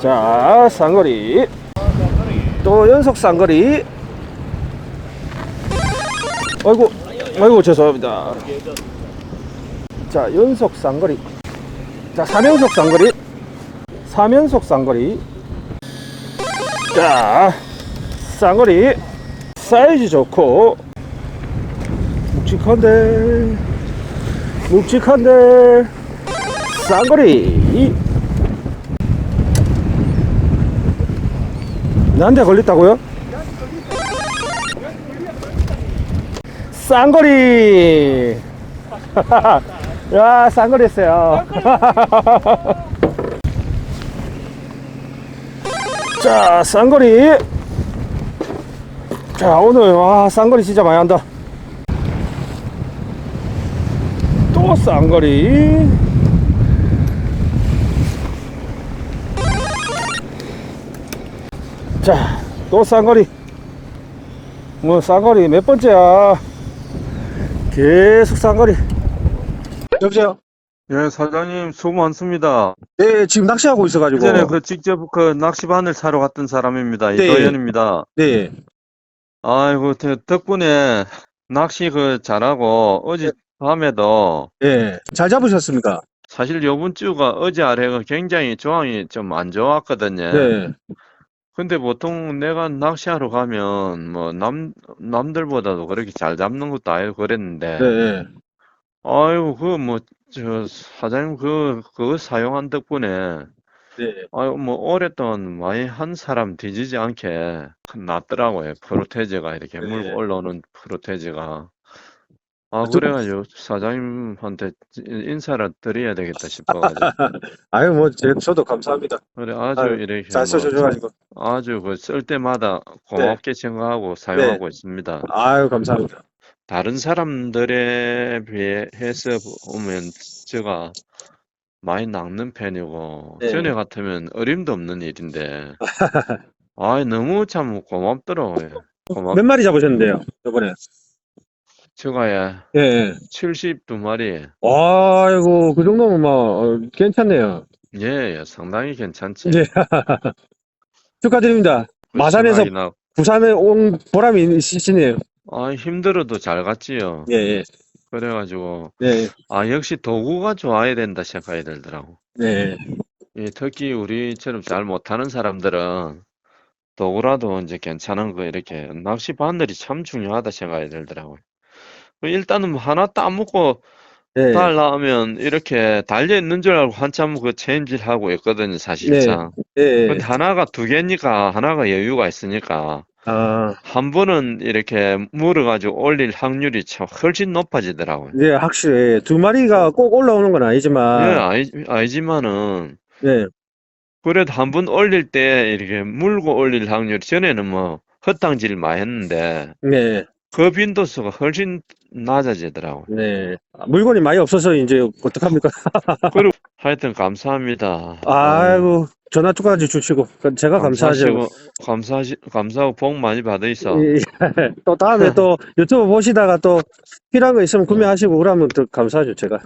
자, 쌍거리. 또 연속 쌍거리. 아이고, 아이고, 죄송합니다. 자, 연속 쌍거리. 자, 3연속 쌍거리. 3연속 쌍거리. 자, 쌍거리. 사이즈 좋고, 묵직한데, 묵직한데, 쌍거리. 나한테 걸렸다고요? 쌍거리! 야, 쌍거리 했어요. 자, 쌍거리. 자, 오늘, 와, 쌍거리 진짜 많이 한다. 또 쌍거리. 자, 또 쌍거리. 뭐, 쌍거리 몇 번째야. 계속 쌍거리. 여보세요? 예, 사장님 수고 많습니다. 네, 지금 낚시하고 있어가지고. 이전에 그 직접 그 낚시바늘 사러 갔던 사람입니다. 네. 이도현입니다. 네. 아이고, 저 덕분에 낚시 그 잘하고 어제 밤에도 네. 잘 잡으셨습니까? 사실 요번 주가 어제 아래가 굉장히 조항이 좀 안 좋았거든요. 네. 근데 보통 내가 낚시하러 가면 뭐 남, 남들보다도 그렇게 잘 잡는 것도 아니고 그랬는데 네. 아이고, 그 뭐, 저 사장님 그, 그거 사용한 덕분에 네. 아유, 뭐, 오랫동안 많이 한 사람 뒤지지 않게 낫더라고요. 프로테즈가 이렇게 네. 물고 올라오는 프로테즈가. 아, 좀- 그래가지고 사장님한테 인사를 드려야 되겠다 싶어가지고. 아유, 뭐, 제, 저도 감사합니다. 그래, 아주 아유, 이렇게 잘뭐 써주셔가지고. 아주 그 쓸 때마다 고맙게 생각하고 사용하고 있습니다. 아유, 감사합니다. 다른 사람들에 비해서 보면 제가 많이 낚는 편이고 네. 전에 같으면 어림도 없는 일인데 아 너무 참 고맙더라고요. 고맙. 몇 마리 잡으셨는데요, 이번에? 제가 예, 예, 예. 72마리 아이고, 그 정도면 뭐, 어, 괜찮네요. 예, 예, 상당히 괜찮지. 네. 축하드립니다. 그 마산에서 나- 부산에 온 보람이 있으시네요. 아 힘들어도 잘 갔지요. 예, 예. 그래가지고 네, 아 역시 도구가 좋아야 된다 생각이 들더라고. 네. 예, 특히 우리처럼 잘 못하는 사람들은 도구라도 이제 괜찮은 거 이렇게 낚시 바늘이 참 중요하다 생각이 들더라고요. 그 일단은 뭐 하나 따먹고 네. 달라하면 이렇게 달려 있는 줄 알고 한참 그 체인질하고 있거든요, 사실상. 예, 예. 근데 하나가 두 개니까 하나가 여유가 있으니까 아, 한 번은 이렇게 물어가지고 올릴 확률이 참 훨씬 높아지더라고요. 네, 확실히. 두 마리가 꼭 올라오는 건 예, 아니지만, 아니, 아니지만은 네, 그래도 한 번 올릴 때 이렇게 물고 올릴 확률이 전에는 뭐 헛당질 많이 했는데 네, 그 빈도수가 훨씬 낮아지더라고요. 네. 물건이 많이 없어서 이제 어떡합니까? 그리고 하여튼 감사합니다. 아이고, 전화 투까지 주시고, 그 제가 감사하죠. 감사하시 감사하고 복 많이 받으시오. 예, 예. 또 다음에 또 유튜브 보시다가 또 필요한 거 있으면 구매하시고 그러면 더 감사하죠, 제가.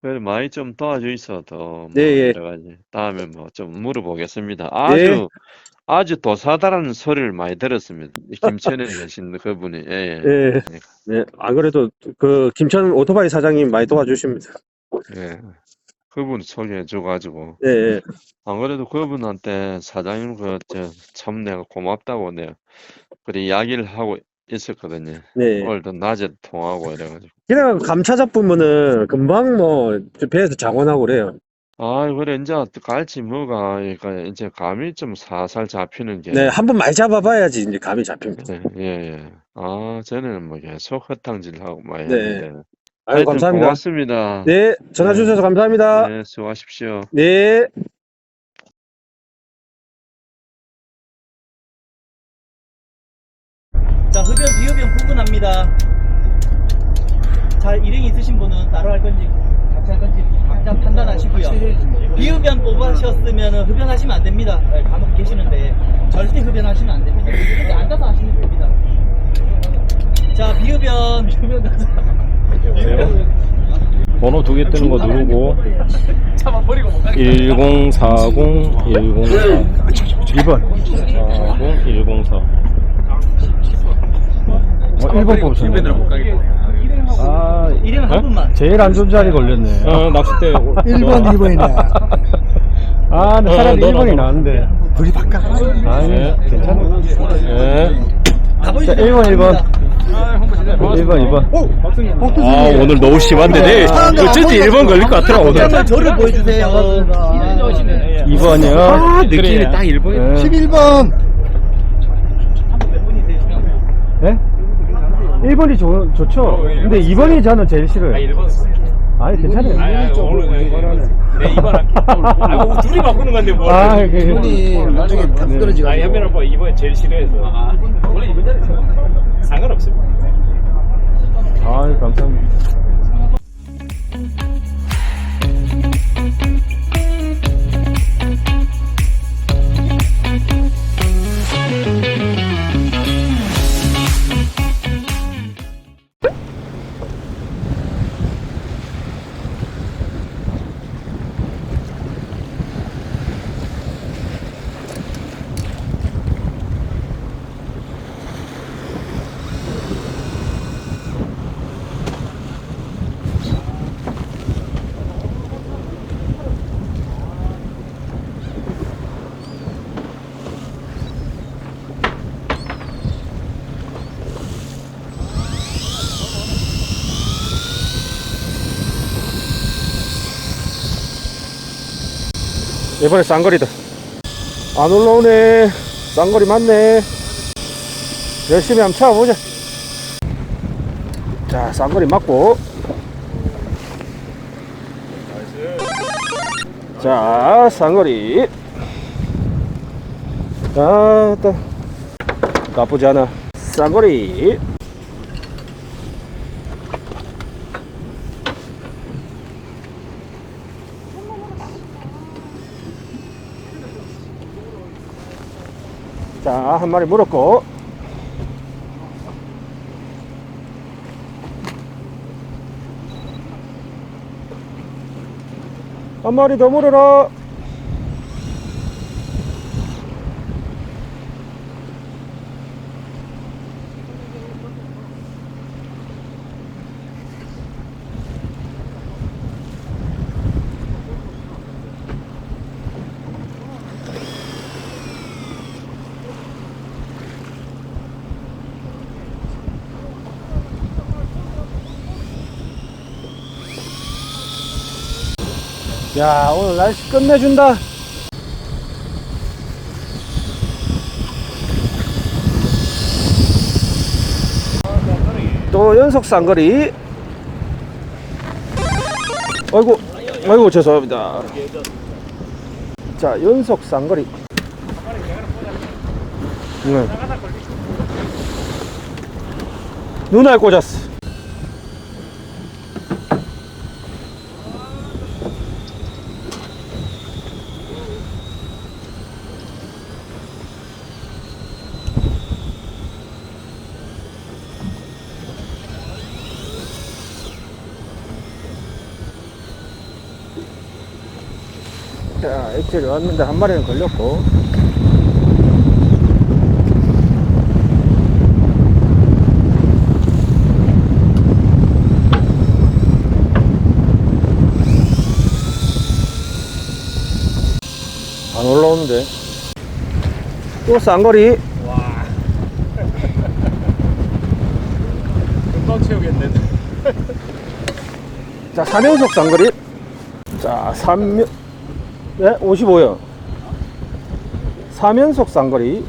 그래 많이 좀 도와주이소 더 네, 예. 여러 가지 다음에 뭐 좀 물어보겠습니다. 아주 아주 도사다라는 소리를 많이 들었습니다. 이 김천에 계신 그분이 예, 예. 예. 네, 안 그래도 그 김천 오토바이 사장님 많이 도와주십니다. 예. 그분 소개해 줘가지고 예, 예. 안 그래도 그분한테 사장님 그저참 내가 고맙다고 내가 그래 이야기를 하고 있었거든요. 네. 오늘도 낮에 통화하고 이래가지고 그냥 감차 잡으면은 금방 뭐 배에서 자고 나고 그래요. 아 그래 이제 갈치 뭐가 그러니까 이제 감이 좀 살살 잡히는 게 네, 한번 많이 잡아봐야지 이제 감이 잡힙니다. 예, 예, 예. 아, 전에는 뭐 계속 헛탕질하고 많이 네. 했는데. 아유, 하여튼 감사합니다. 고맙습니다. 네, 전화 네. 주셔서 감사합니다. 네, 수고하십시오. 네. 자, 흡연, 비흡연 구분합니다. 잘 일행 있으신 분은 따로 할 건지 각자 판단하시고요. 비흡연 뽑으셨으면 흡연하시면 안 됩니다. 네, 간혹 계시는데 절대 흡연하시면 안 됩니다. 이렇게 앉아서 하시면 됩니다. 자, 비흡연, 비흡연. 번호 두 개 뜨는 거 누르고 1040 104 2번. 40 104 어, 1번 뽑으셨네. 아, 이름 한 분만. 제일 안 좋은 자리 걸렸네. 어, 낚싯대 1번, 2번이네. 아, 근데 차라리 어, 너, 1번이 너, 너. 나은데. 둘이 바꿔. 아니, 네. 괜찮아. 예. 다 자, 보여주세요. 1번, 1번. 1번, 2번. 아 오늘 너무 심한데 내 어쩐지 1번 걸릴 것 같더라 오늘 한번 저를 보여주세요. 2번이요. 아 느낌이 딱 1번이야 11번. 네? 1번이 좋, 좋죠. 근데 2번이 저는 제일 싫어요. 아니, 괜찮아요. 네 2번 아 둘이 바꾸는 건데 뭐 아, 그, 손이 나중에 탁 떨어지고. 아 현민 오빠 2번 제일 싫어해서 원래 2번 자리 상관없습니다 아, 감사합니다. 이번에 쌍거리다. 안 올라오네. 쌍거리 맞네. 열심히 한번 쳐보자. 자, 쌍거리 맞고. 자, 쌍거리. 아, 또. 나쁘지 않아. 쌍거리. 자, 한 마리 물었고. 한 마리 더 물어라. 야, 오늘 날씨 끝내준다. 또 연속 쌍거리. 아이고, 아이고, 죄송합니다. 자, 연속 쌍거리. 네. 눈알 꽂았어. 자, 액체이 왔는데 한 마리는 걸렸고. 안 올라오는데. 또 쌍거리. 금방 채우겠네 자, 3연속 쌍거리. 자, 3면, 네, 55요. 3연속 쌍거리.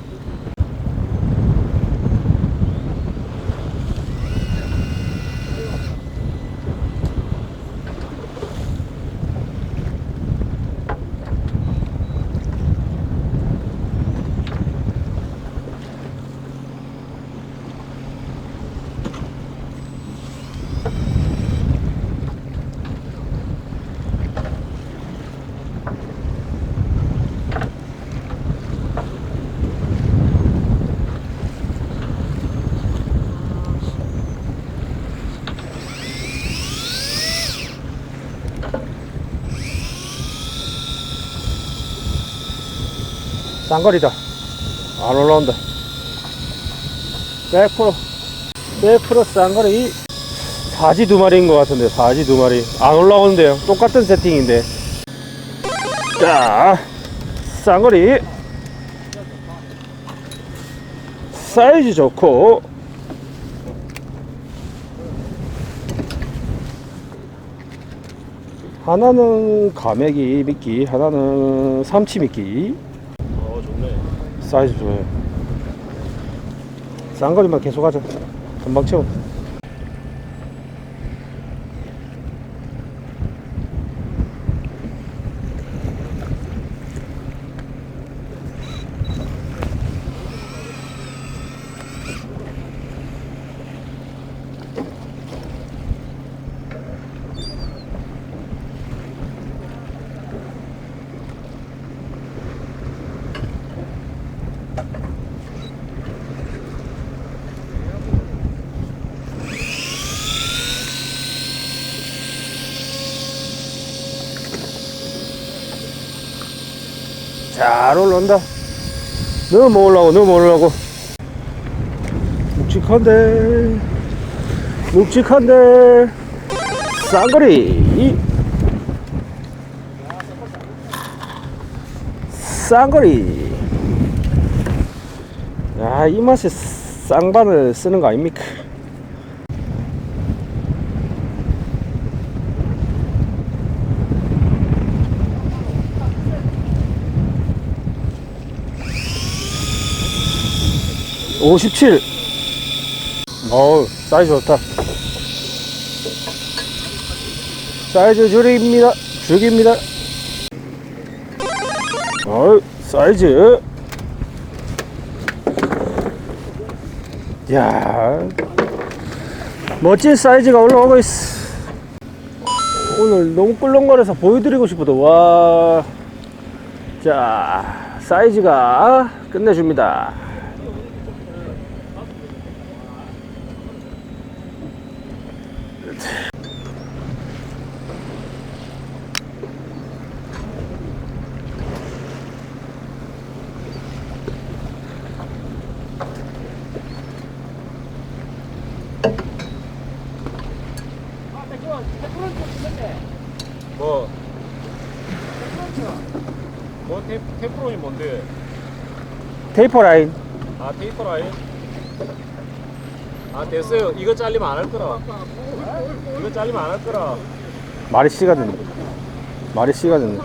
쌍거리다. 안 올라온다. 100% 100% 쌍거리 사지 두 마리인 것 같은데 사지 두 마리 안 올라오는데요. 똑같은 세팅인데. 자, 쌍거리 사이즈 좋고 하나는 가메기 미끼, 하나는 삼치 미끼. 사이즈 좋아요. 쌍거리만 계속 하자. 금방 채워. 잘 올라온다. 너무 뭐 올라고, 너무 올라고. 묵직한데, 묵직한데, 쌍거리. 쌍거리. 야, 이 맛에 쌍바늘 쓰는 거 아닙니까? 오십칠. 어우, 사이즈 좋다. 사이즈 줄입니다. 죽입니다. 어우, 사이즈. 야 멋진 사이즈가 올라오고 있어. 오늘 너무 꿀렁거려서 보여드리고 싶어도 와. 자, 사이즈가 끝내줍니다. 뭐. 뭐 테, 테프론이 뭔데? 테이퍼 라인. 아 테이프 라인? 아 됐어요. 이거 잘리면 안 할 거라. 이거 잘리면 안 할 거라. 말이 씨가 됐네. 말이 씨가 됐네.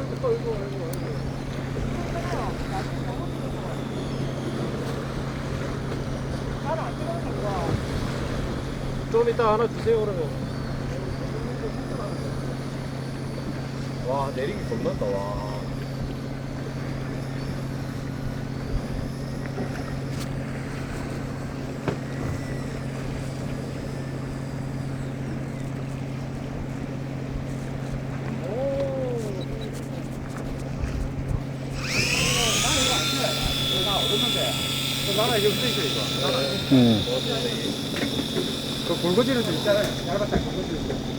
좀 이따 하나 주세요 그러면. 와 내리기 겁난다 와. 나나 이거 쓰이죠 이거. 나나. 음. 그 굵어지는 수 있잖아요. 얇았다 굵어지는 수.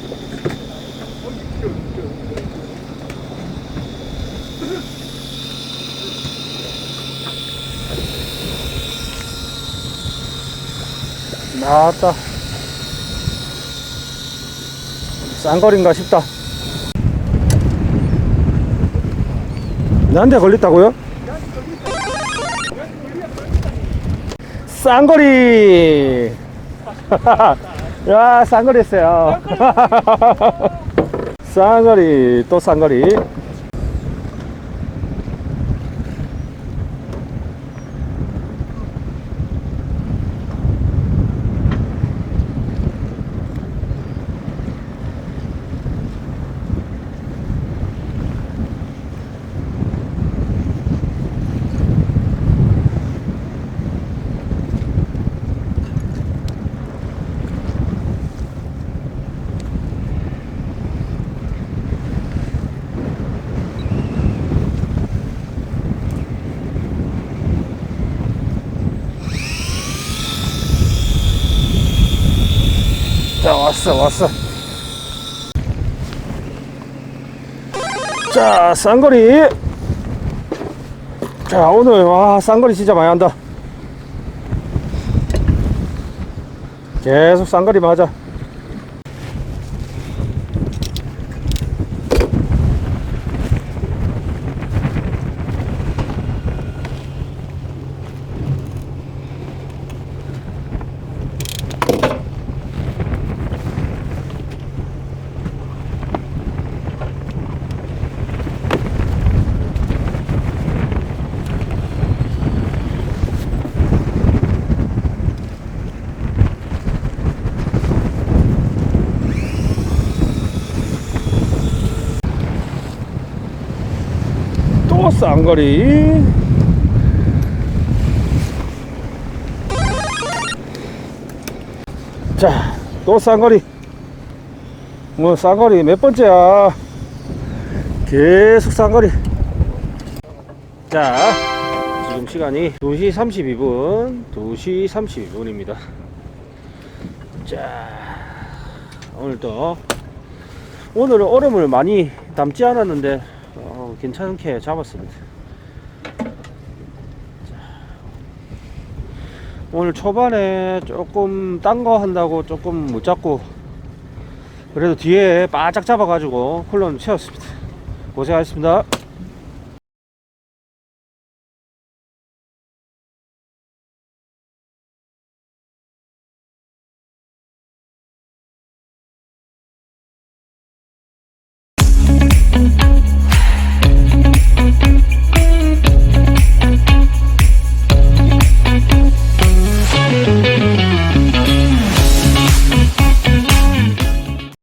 나왔다. 쌍거리인가 싶다. 나한테 걸렸다고요? 쌍거리! 야, 쌍거리 했어요. 쌍거리, 또 쌍거리. 자, 왔어, 왔어. 자, 쌍거리. 자 오늘 와 쌍거리 진짜 많이 한다 계속 쌍거리만 하자 또 쌍거리. 자 또 쌍거리. 뭐 쌍거리 몇 번째야? 계속 쌍거리. 자 지금 시간이 2시 32분 2시 32분입니다. 자 오늘도 오늘은 얼음을 많이 담지 않았는데 어, 괜찮게 잡았습니다. 자, 오늘 초반에 조금 딴 거 한다고 조금 못 잡고 그래도 뒤에 바짝 잡아가지고 홀론 채웠습니다. 고생하셨습니다.